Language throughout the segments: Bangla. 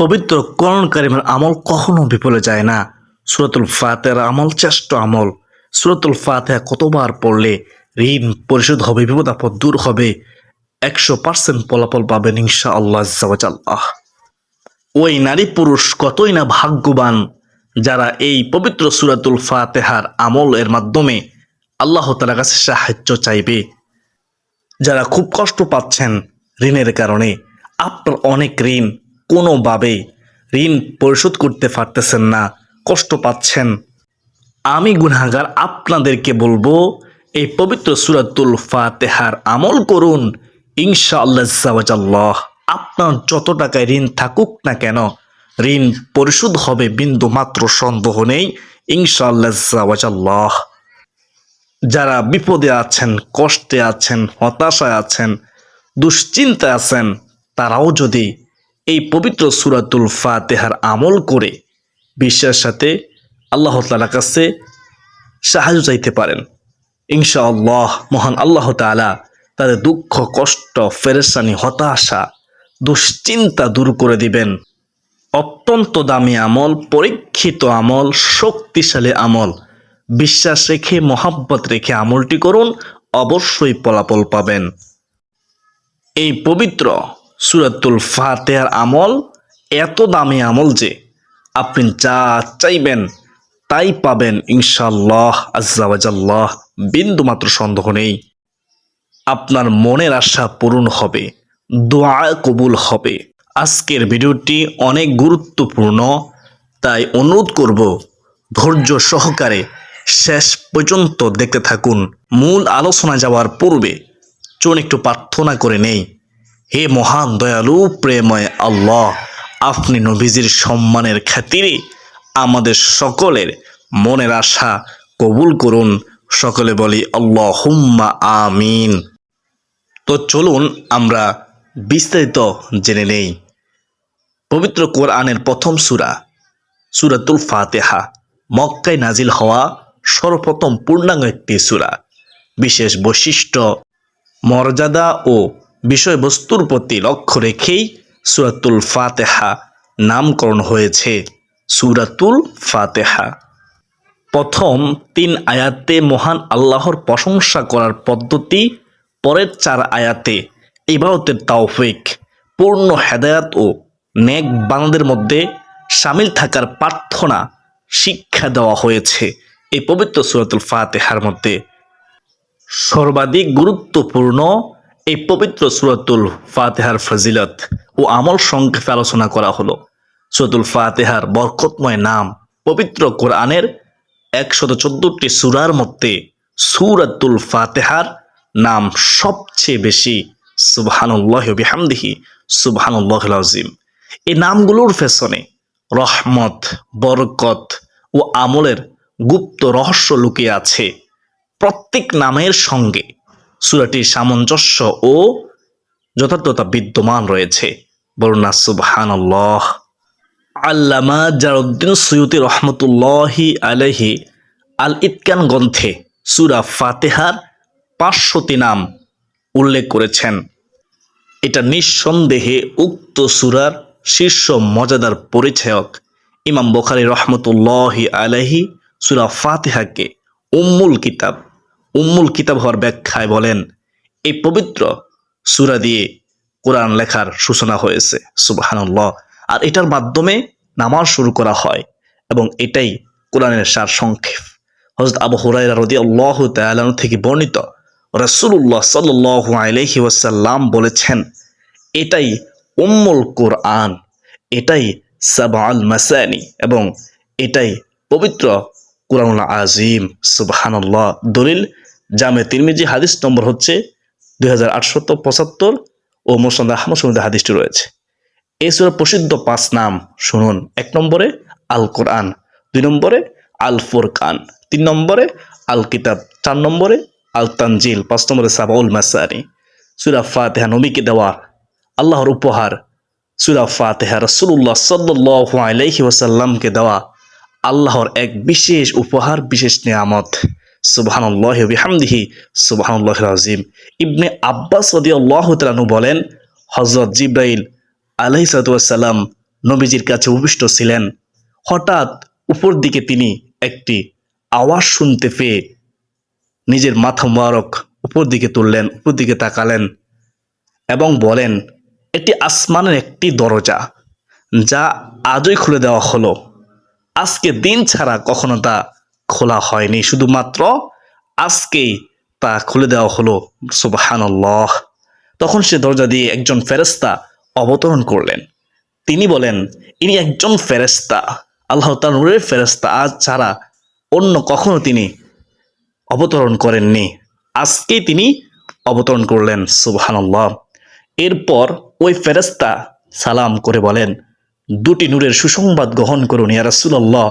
পবিত্র করণ কারিমের আমল কখনো বিফলে যায় না। সুরতুল ফাতের আমল চেষ্ট আমল। সুরতুল ফাতে কতবার পড়লে ঋণ পরিশোধ হবে, বিপদ আপদ দূর হবে, একশো পার্সেন্ট ফলাফল পাবেন ইনশা আল্লাহ আল্লাহ ওই নারী পুরুষ কতই না ভাগ্যবান যারা এই পবিত্র সুরাতুল ফাতেহার আমল এর মাধ্যমে আল্লাহ তালার কাছে সাহায্য চাইবে। যারা খুব কষ্ট পাচ্ছেন ঋণের কারণে, আপনার অনেক ঋণ কোনোভাবে ঋণ পরিশোধ করতে পারতেছেন না, কষ্ট পাচ্ছেন। আমি গুনাগার আপনাদেরকে বলব, এই পবিত্র সুরাতুল ফাতেহার আমল করুন, ইনশাআল্লাহ আপনার যত টাকায় ঋণ থাকুক না কেন, ঋণ পরিশোধ হবে বিন্দু মাত্র সন্দেহ নেই, ইনশাআল্লাহ যারা বিপদে আছেন, কষ্টে আছেন, হতাশায় আছেন, দুশ্চিন্তায় আছেন, তারাও যদি এই পবিত্র সুরাতুল ফাতেহার আমল করে বিশ্বাসের সাথে আল্লাহ তালার কাছে সাহায্য চাইতে পারেন। ইনশাআল্লাহ মহান আল্লাহ তালা তাদের দুঃখ, কষ্ট ফেরেসানি হতাশা, দুশ্চিন্তা দূর করে দিবেন। অত্যন্ত দামি আমল, পরীক্ষিত আমল, শক্তিশালী আমল। বিশ্বাস রেখে, মহাব্বত রেখে আমলটি করুন, অবশ্যই ফলাফল পাবেন। এই পবিত্র সুরাতুল ফাতেহার আমল এত দামি আমল যে আপনি যা চাইবেন তাই পাবেন ইনশাল্লাহ আজ্লাহ বিন্দু মাত্র সন্দেহ নেই। আপনার মনের আশা পূরণ হবে, দোয়া কবুল হবে। আজকের ভিডিওটি অনেক গুরুত্বপূর্ণ, তাই অনুরোধ করব ধৈর্য সহকারে শেষ পর্যন্ত দেখতে থাকুন। মূল আলোচনা যাওয়ার পূর্বে চলুন একটু প্রার্থনা করে নেই। হে মহান দয়ালু প্রেময় আল্লাহ, আপনি নবীজির সম্মানের খাতিরে আমাদের সকলের মনের আশা কবুল করুন। সকলে বলি আল্লাহ হুম্মা আমিন। তো চলুন আমরা বিস্তারিত জেনে নেই। পবিত্র কোরআনের প্রথম সূরা, সূরাতুল ফাতেহা, মক্কায় নাজিল হওয়া সর্বপ্রথম পূর্ণাঙ্গ একটি সূরা। বিশেষ বৈশিষ্ট্য, মর্যাদা ও বিষয়বস্তুর প্রতি লক্ষ্য রেখেই সূরাতুল ফাতেহা নামকরণ হয়েছে। সূরাতুল ফাতেহা। প্রথম তিন আয়াতে মহান আল্লাহর প্রশংসা করার পদ্ধতি, পরের চার আয়াতে ইবাদতের তাওফিক পূর্ণ হেদায়াত ও নেক বানাদের মধ্যে সামিল থাকার প্রার্থনা, শিক্ষা দেওয়া হয়েছে এই পবিত্র সুরাতুল ফাতেহার মধ্যে। সর্বাধিক গুরুত্বপূর্ণ এই পবিত্র সুরাতুল ফাতেহার ফজিলত ও আমল সংক্ষেপে আলোচনা করা হলো। সুরাতুল ফাতেহার বরকতময় নাম পবিত্র কোরআনের একশত চোদ্দটি সুরার মধ্যে সুরাতুল ফাতেহার নাম সবচেয়ে বেশি, সুবহানুল্লাহ বিহামদিহি আজিম এই নামগুলোর পেছনে রহমত, বরকত ও আমলের গুপ্ত রহস্য লুকিয়ে আছে। প্রত্যেক নামের সঙ্গে সুরাটির সামঞ্জস্য ও যথার্থতা বিদ্যমান রয়েছে। বলুন না, সুবহানাল্লাহ। আল্লামা জারুদ্দিন সৈয়দি রহমতুল্লাহি আলহি আল ইতকান গ্রন্থে সুরা ফাতেহার পাঁচশোটি নাম উল্লেখ করেছেন। এটা নিঃসন্দেহে উক্ত সুরার শীর্ষ মজাদার পরিচায়ক ইমাম বখারি রহমতুল্লাহি আলহি সুরা ফাতেহাকে উম্মুল কিতাব উম্মুল কিতাব হওয়ার ব্যাখ্যায় বলেন, এই পবিত্র সুরা দিয়ে কোরআন লেখার সূচনা হয়েছে, সুবাহানুল্লাহ। আর এটার মাধ্যমে নামাজ শুরু করা হয় এবং এটাই কোরআনের সার সংক্ষেপ। হজরত আবু হুরাইরা রদি আল্লাহ তালন থেকে বর্ণিত রসুল্লাহ সাল্লাহ আলহি ওয়াসাল্লাম বলেছেন, এটাই উম্মুল কোরআন, এটাই সাবাল মাসানি এবং এটাই পবিত্র কোরআনুল আজিম সুবাহানুল্লাহ। দলিল, জামে তিরমিজি, হাদিস নম্বর হচ্ছে দুই হাজার আটশত পঁচাত্তর ও মোসান্দ আহমদ হাদিসটি রয়েছে। এই সুরের প্রসিদ্ধ পাঁচ নাম শুনুন। এক নম্বরে আল কোরআন দুই নম্বরে আল ফুরকান তিন নম্বরে আল কিতাব চার নম্বরে আল তানজিল পাঁচ নম্বরে সাবাউল মাসানি। সুরা ফাতেহা নবীকে দেওয়া আল্লাহর উপহার। সুরা ফাতেহা রসুল্লাহ সাল্লাহ আলাইহি ওয়াসাল্লামকে দেওয়া আল্লাহর এক বিশেষ উপহার, বিশেষ নিয়ামত। সুবাহানুল্লাহ বিহামদিহি সুবাহানুল্লাহ আজিম ইবনে আব্বাস রদি আল্লাহ তালু বলেন হজরত জিব্রাইল আলহিসাল্লাম নবীজির কাছে উপবিষ্ট ছিলেন। হঠাৎ উপর দিকে তিনি একটি আওয়াজ শুনতে পেয়ে নিজের মাথা মোবারক উপর দিকে তুললেন, উপর দিকে তাকালেন এবং বলেন এটি আসমানের একটি দরজা যা আজই খুলে দেওয়া হলো। আজকে দিন ছাড়া কখনো তা খোলা হয়নি। শুধুমাত্র আজকেই তা খুলে দেওয়া হলো। সুবাহানল্লাহ। তখন সে দরজা দিয়ে একজন ফেরেস্তা অবতরণ করলেন। তিনি বলেন, ইনি একজন ফেরেস্তা আল্লাহ তানুরের ফেরেস্তা আজ ছাড়া অন্য কখনো তিনি অবতরণ করেননি। আজকেই তিনি অবতরণ করলেন। সুবহানাল্লাহ। এরপর ওই ফেরেস্তা সালাম করে বলেন দুটি নূরের সুসংবাদ গ্রহণ করুন, ইয়া রাসূলুল্লাহ,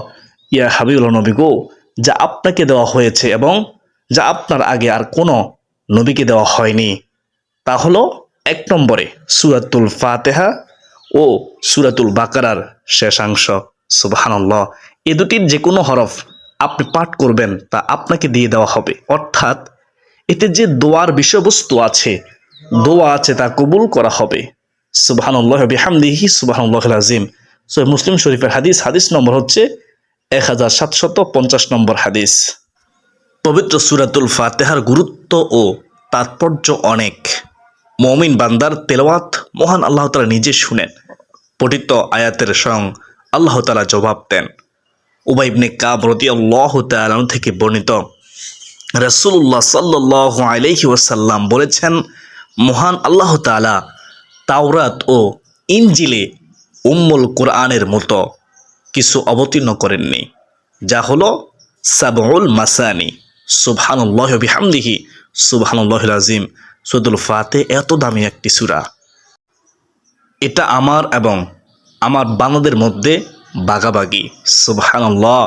ইয়া হাবিবুল্লাহ নবী গো, যা আপনাকে দেওয়া হয়েছে এবং যা আপনার আগে আর কোনো নবীকে দেওয়া হয়নি। তা হলো এক নম্বরে সুরাতুল ফাতেহা ও সুরাতুল বাকারার শেষাংশ সুবহানাল্লাহ, এ দুটির যে কোনো হরফ আপনি পাঠ করবেন, তা আপনাকে দিয়ে দেওয়া হবে। অর্থাৎ এতে যে দোয়ার বিষয়বস্তু আছে, দোয়া আছে তা কবুল করা হবে। সুবহানাল্লাহ বিহামদিহি সুবহানাল্লাহ আজিম সো মুসলিম শরীফের হাদিস হাদিস নম্বর হচ্ছে এক হাজার সাতশত পঞ্চাশ নম্বর হাদিস। পবিত্র সুরাতুল ফাতেহার গুরুত্ব ও তাৎপর্য অনেক। মমিন বান্দার তেলাওয়াত মহান আল্লাহ তালা নিজে শুনেন। পঠিত আয়াতের সং আল্লাহ তালা জবাব দেন। উবাইবনে কাব রতি আল্লাহ তালন থেকে বর্ণিত রসুল্লাহ সাল্লাহ আলহি ওসাল্লাম বলেছেন, মহান আল্লাহ তালা তাওরাত ও ইঞ্জিলে উম্মুল কোরআনের মতো কিছু অবতীর্ণ করেননি, যা হলো সাবউল মাসানি। সুবহানুল্লাহ বিহামদিহি। সুবহানুল্লাহ আজিম সদুল ফাতে এত দামি একটি সুরা। এটা আমার এবং আমার বান্দাদের মধ্যে বাগাবাগি। সুবহানাল্লাহ।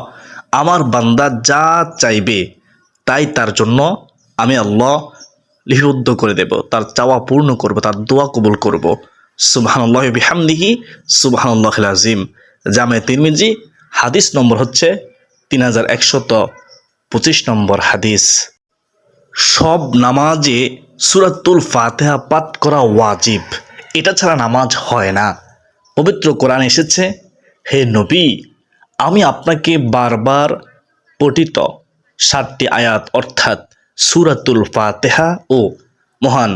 আমার বান্দা যা চাইবে, তাই তার জন্য আমি আল্লাহ লিপিবদ্ধ করে দেব, তার চাওয়া পূর্ণ করব, তার দোয়া কবুল করব। সুবহানাল্লাহ বিহামদিহি সুবহানাল্লাহ আজিম জামে তিরমিজি, হাদিস নম্বর হচ্ছে তিন হাজার একশত পঁচিশ নম্বর হাদিস। সব নামাজে সুরাতুল ফাতেহা পাঠ করা ওয়াজিব। এটা ছাড়া নামাজ হয় না। পবিত্র কোরআন এসেছে, হে নবী, আমি আপনাকে বারবার পঠিত ষাটটি আয়াত, অর্থাৎ সুরাতুল ফাতেহা ও মহান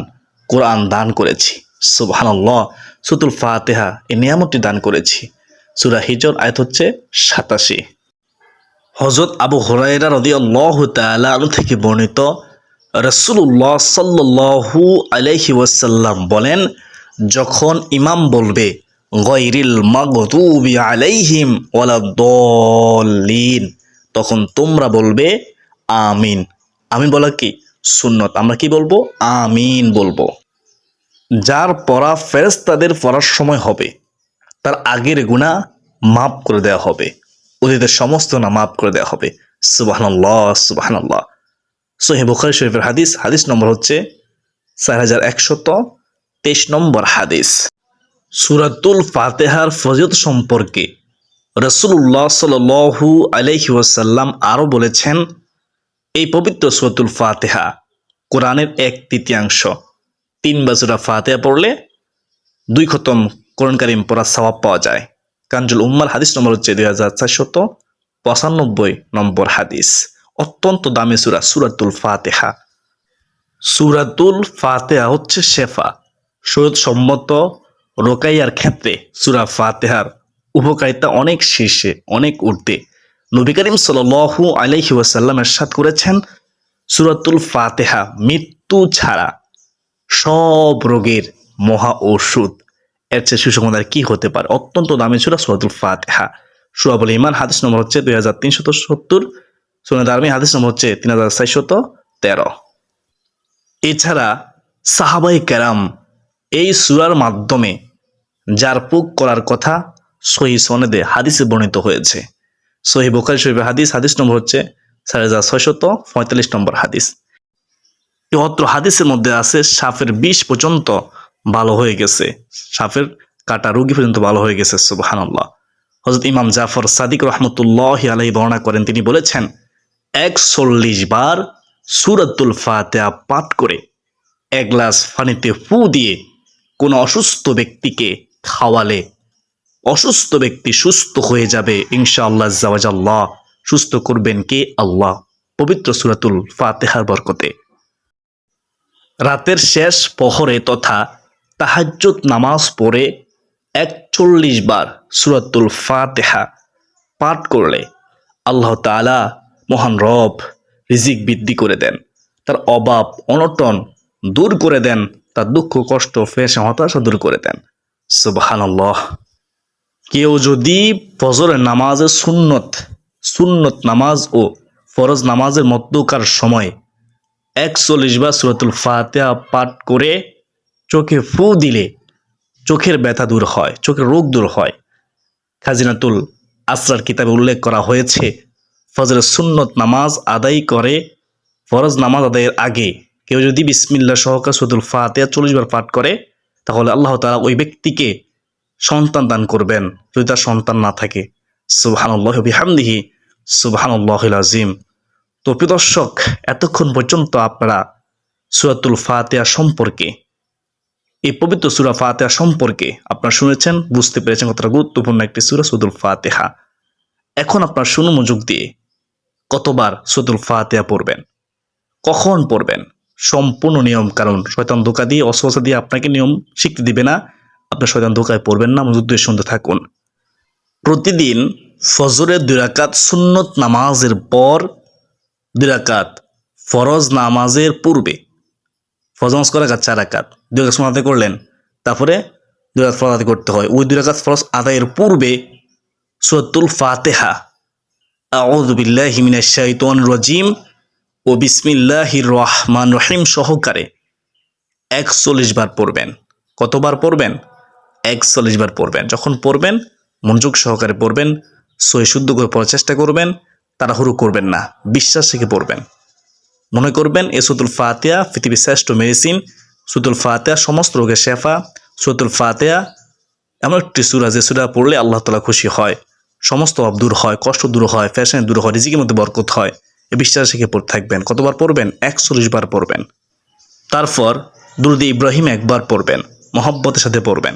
কোরআন দান করেছি। সুবহানাল্লাহ সুতুল ফাতেহা এ নিয়ামতটি দান করেছি। সুরা হিজর আয়াত হচ্ছে সাতাশি। হজরত আবু হরাইরা রদি আল্লাহ তালু থেকে বর্ণিত রসুল্লাহ সাল্লু আলহি ওয়াসাল্লাম বলেন, যখন ইমাম বলবে গৈরিল মাগদুবি আলাইহিম ওয়ালা দলিন তখন তোমরা বলবে, আমিন। আমিন বলা কি? সুন্নত। আমরা কি বলব? আমিন বলব। যার পড়া ফেরেস্তাদের পড়ার সময় হবে, তার আগের গুণা মাফ করে দেওয়া হবে, অতীতের সমস্ত না মাফ করে দেওয়া হবে। সুবাহান্লাহ সুবাহান্লাহ সোহে বুখারি শরীফের হাদিস হাদিস নম্বর হচ্ছে চার হাজার একশত তেইশ নম্বর হাদিস। সুরাতুল ফাতেহার ফজত সম্পর্কে রসুল্লাহ সালু আলহি আরও বলেছেন এই পবিত্র সুরাতুল ফাতেহা, কোরআনের এক তৃতীয়াংশ। তিন বাজুরা ফাতেহা পড়লে দুই খতম কোরআন কারিম পড়ার সবাব পাওয়া যায়। কাঞ্জুল উম্মার হাদিস নম্বর হচ্ছে দুই হাজার চারশত পঁচানব্বই নম্বর হাদিস। অত্যন্ত দামি সুরা, সুরাতুল ফাতেহা। সুরাতুল ফাতেহা হচ্ছে শেফা। সৈয়দ সম্মত রোকাইয়ার ক্ষেত্রে সুরা ফাতেহার উপকারিতা অনেক শীর্ষে, অনেক ঊর্ধ্বে। নবী করিম সাল্লু আলাইহি ওয়াসাল্লাম এরশাদ করেছেন, সুরাতুল ফাতেহা, মৃত্যু ছাড়া সব রোগের মহা ঔষধ এর চেয়ে সুসংবাদ কি হতে পারে? অত্যন্ত দামি সুরা সুরাতুল ফাতেহা। সুরাবুল ইমান হাদিস নম্বর হচ্ছে দুই হাজার তিনশত সত্তর। সোনাদ আর্মি হাদিস নম্বর হচ্ছে তিন হাজার চারশত তেরো। এছাড়া সাহাবাই কেরাম এই সুরার মাধ্যমে যার পুক করার কথা সহি সনেদে, হাদিসে বর্ণিত হয়েছে। সহি বোখারি শরীফের হাদিস হাদিস নম্বর হচ্ছে চার হাজার ছয়শত পঁয়তাল্লিশ নম্বর হাদিস। এই হাদিসের মধ্যে আছে, সাপের বিষ পর্যন্ত ভালো হয়ে গেছে। সাপের কাটা রুগী পর্যন্ত ভালো হয়ে গেছে সুবাহান্লাহ হজরত ইমাম জাফর সাদিক রহমতুল্লাহ আলাই বর্ণনা করেন, তিনি বলেছেন, একচল্লিশ বার সুরাতুল ফাতেহা পাঠ করে এক গ্লাস পানিতে ফু দিয়ে কোনো অসুস্থ ব্যক্তিকে খাওয়ালে অসুস্থ ব্যক্তি সুস্থ হয়ে যাবে, ইনশাআল্লাহ জাওয়াজাল্লাহ সুস্থ করবেন কে? আল্লাহ। পবিত্র সুরাতুল ফাতেহার বরকতে। রাতের শেষ প্রহরে তথা তাহাজ্জুদ নামাজ পড়ে একচল্লিশ বার সুরাতুল ফাতেহা পাঠ করলে আল্লাহ তাআলা মহান রব রিজিক বৃদ্ধি করে দেন, তার অভাব অনটন দূর করে দেন, তার দুঃখ কষ্ট ফেসে হতাশা দূর করে দেন। সুবহানাল্লাহ। কেউ যদি ফজরের নামাজের সুন্নত সুন্নত নামাজ ও ফরজ নামাজের মধ্যকার সময় একচল্লিশ বার সুরাতুল ফাতেহা পাঠ করে চোখে ফু দিলে চোখের ব্যথা দূর হয়, চোখের রোগ দূর হয়। খাজিনাতুল আসরার কিতাবে উল্লেখ করা হয়েছে, ফজরের সুন্নত নামাজ আদায় করে, ফরজ নামাজ আদায়ের আগে কেউ যদি বিসমিল্লা সহকার সুরাতুল ফাতেহা চল্লিশ বার পাঠ করে, তাহলে আল্লাহ তাআলা ওই ব্যক্তিকে সন্তান দান করবেন যদি তার সন্তান না থাকে। সুবহানাল্লাহ বিহামদিহি সুবহানাল্লাহ আজিম তো দর্শক, এতক্ষণ পর্যন্ত আপনারা সুরাতুল ফাতেহা সম্পর্কে, এই পবিত্র সুরা ফাতেহা সম্পর্কে আপনারা শুনেছেন, বুঝতে পেরেছেন কতটা গুরুত্বপূর্ণ একটি সুরা সুদুল ফাতেহা। এখন আপনার শুনু মনোযোগ দিয়ে, কতবার সুদুল ফাতেহা পড়বেন, কখন পড়বেন, সম্পূর্ণ নিয়ম, কারণ শয়তান ধোকা দিয়ে অসহসা দিয়ে আপনাকে নিয়ম শিখতে দিবে না। আপনার শয়তান ধোকায় পড়বেন না দিয়ে শুনতে থাকুন। প্রতিদিন ফজরের দুই রাকাত সুন্নত নামাজের পর দুই রাকাত ফরজ নামাজের পূর্বে। ফরজ নামাজ করা রাকাত চার রাকাত। দুই রাকাত করলেন, তারপরে দুই রাকাত ফরজ আদায় করতে হয়। ওই দুই রাকাত ফরজ আদায়ের পূর্বে সুরাতুল ফাতেহা। আউযু বিল্লাহি মিনাশ শাইতানির রাজিম ও বিসমিল্লাহির রহমান রহিম সহকারে একচল্লিশ বার পড়বেন। কতবার পড়বেন? একচল্লিশ বার পড়বেন। যখন পড়বেন, মনোযোগ সহকারে পড়বেন সই শুদ্ধ করে পড়ার চেষ্টা করবেন, তাড়াহুড়ো করবেন না, বিশ্বাস থেকে পড়বেন। মনে করবেন এ সুতুল ফাতেয়া পৃথিবীর শ্রেষ্ঠ মেডিসিন সুতুল ফাতেয়া সমস্ত রোগের শেফা সুতুল ফাতেয়া এমন একটি সুরা যে সুরা পড়লে আল্লাহ তালা খুশি হয়। সমস্ত অভাব দূর হয়, কষ্ট দূর হয় ফ্যাশন দূর হয়, রিজিকের মধ্যে বরকত হয়, এ বিশ্বাস শিখে পড়তে থাকবেন। কতবার পড়বেন? একচল্লিশ বার পড়বেন। তারপর দুরুদ ইব্রাহিম একবার পড়বেন, মহব্বতের সাথে পড়বেন।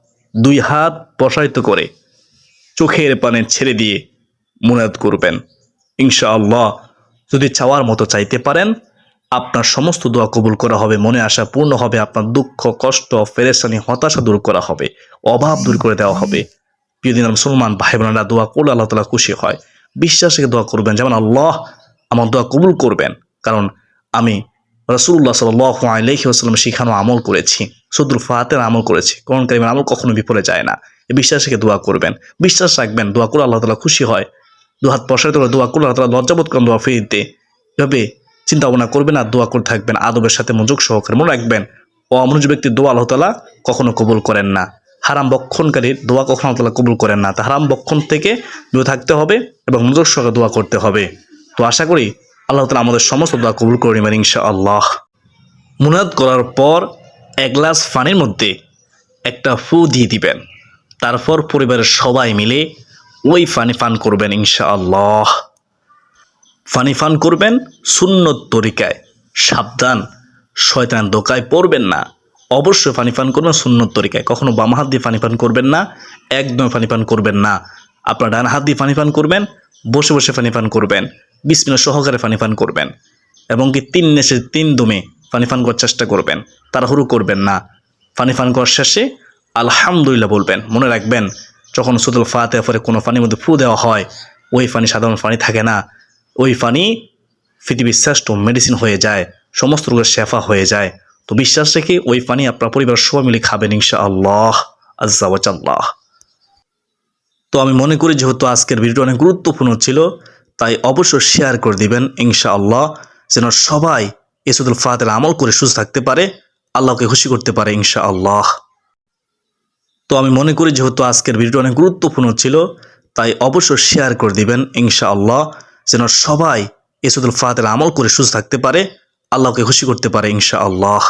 দুই হাত প্রসারিত করে চোখের পানে ছেড়ে দিয়ে মুনাদ করবেন। ইনশাআল্লাহ যদি চাওয়ার মতো চাইতে পারেন, আপনার সমস্ত দোয়া কবুল করা হবে, মনে আশা পূর্ণ হবে, আপনার দুঃখ, কষ্ট ফেরেসানি হতাশা দূর করা হবে, অভাব দূর করে দেওয়া হবে। প্রিয় দিন মুসলমান ভাই বোনেরা দোয়া করলে আল্লাহ তালা খুশি হয়। বিশ্বাসকে দোয়া করবেন, যেমন আল্লাহ আমার দোয়া কবুল করবেন, কারণ আমি রসুল্লাহ সাল আলহি আসাল্লাম শিখানো আমল করেছি। সদুল ফাতের আমল করেছি। কোরআন কারিমের আমল কখনো বিফলে যায় না। এই বিশ্বাস থেকে দোয়া করবেন। বিশ্বাস রাখবেন, দোয়া করে আল্লাহ তালা খুশি হয়। দু হাত প্রসারিত করে দোয়া করলে আল্লাহ তালা লজ্জাবোধ করেন, দোয়া ফিরে দিতে এভাবে চিন্তা ভাবনা করবেন আর দোয়া করে থাকবেন। আদবের সাথে মনোযোগ সহকারে মনে রাখবেন। অমনোজ ব্যক্তির দোয়া আল্লাহ তালা কখনো কবুল করেন না। হারাম বক্ষণকারীর দোয়া কখনো আল্লাহ তালা কবুল করেন না। তা হারাম বক্ষণ থেকে দূরে থাকতে হবে এবং মনোযোগ সহকারে দোয়া করতে হবে। তো আশা করি আল্লাহ তালা আমাদের সমস্ত দোয়া কবুল করে নেবেন ইনশা আল্লাহ মুনাদ করার পর এক গ্লাস পানির মধ্যে একটা ফু দিয়ে দিবেন। তারপর পরিবারের সবাই মিলে ওই পানি পান করবেন ইনশাআল্লাহ। পানি পান করবেন সুন্নত তরিকায়, সাবধান শয়তান দোকায় পড়বেন না। অবশ্যই পানি পান করবেন সুন্নত তরিকায়, কখনো বাম হাত দিয়ে পানি পান করবেন না, একদম পানি পান করবেন না। আপনার ডান হাত দিয়ে পানি পান করবেন, বসে বসে পানি পান করবেন। বিশ সহকারে পানি পান করবেন। এবং কি তিন নেশে তিন দমে পানি পান করার চেষ্টা করবেন। তাড়াহুড়ো করবেন না। পানি পান করার শেষে আলহামদুলিল্লাহ বলবেন। মনে রাখবেন, যখন সুদুল ফাতে পরে কোনো পানির মধ্যে ফু দেওয়া হয়, ওই পানি সাধারণ পানি থাকে না। ওই পানি পৃথিবীর শ্রেষ্ঠ মেডিসিন হয়ে যায়, সমস্ত রোগের শেফা হয়ে যায়। তো বিশ্বাস রেখে ওই পানি আপনার পরিবার সবাই মিলে খাবেন ইনশা আল্লাহ আজ্লাহ তো আমি মনে করি যেহেতু আজকের ভিডিওটা অনেক গুরুত্বপূর্ণ ছিল তাই অবশ্যই শেয়ার করে দিবেন ইনশা আল্লাহ যেন সবাই ইসুদুল ফাতের আমল করে সুস্থ থাকতে পারে, আল্লাহকে খুশি করতে পারে ইনশা আল্লাহ তো আমি মনে করি যেহেতু আজকের ভিডিওটা অনেক গুরুত্বপূর্ণ ছিল, তাই অবশ্যই শেয়ার করে দিবেন, ইনশাআল্লাহ, যেন সবাই এই সুরাতুল ফাতেহার আমল করে সুস্থ থাকতে পারে, আল্লাহকে খুশি করতে পারে, ইনশাআল্লাহ।